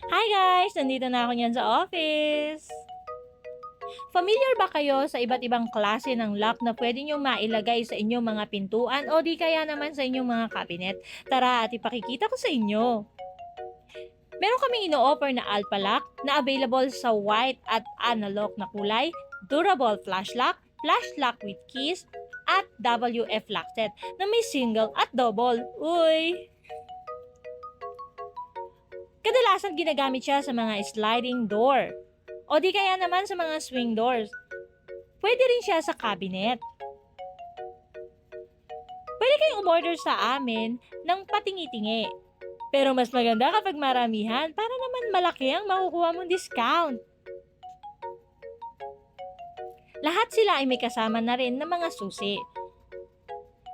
Hi guys! Nandito na ako niyan sa office. Familiar ba kayo sa iba't ibang klase ng lock na pwede nyo mailagay sa inyong mga pintuan o di kaya naman sa inyong mga cabinet? Tara at ipakikita ko sa inyo. Meron kaming ino-offer na Alpha Lock na available sa white at analog na kulay, durable flash lock, flash lock with keys, at WF lock set na may single at double. Uy! Kadalasan ginagamit siya sa mga sliding door o di kaya naman sa mga swing doors. Pwede rin siya sa cabinet. Pwede kayong umorder sa amin ng patingi-tingi. Pero mas maganda kapag maramihan para naman malaki ang makukuha mong discount. Lahat sila ay may kasama na rin ng mga susi.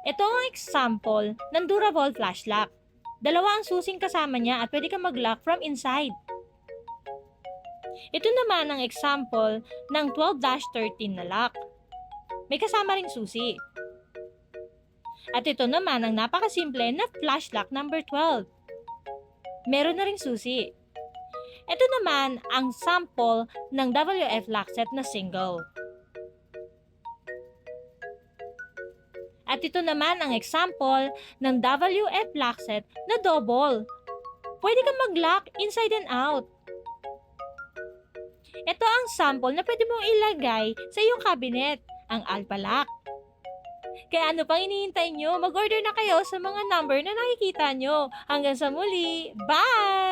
Ito ang example ng durable flash lock. Dalawa ang susing kasama niya at pwede kang mag-lock from inside. Ito naman ang example ng 12-13 na lock. May kasama ring susi. At ito naman ang napakasimple na flash lock number 12. Meron na ring susi. Ito naman ang sample ng WF lock set na single. At ito naman ang example ng WF lock set na double. Pwede kang mag-lock inside and out. Ito ang sample na pwede mong ilagay sa iyong cabinet, ang Alpha Lock. Kaya ano pang hinihintay nyo? Mag-order na kayo sa mga number na nakikita nyo. Hanggang sa muli. Bye!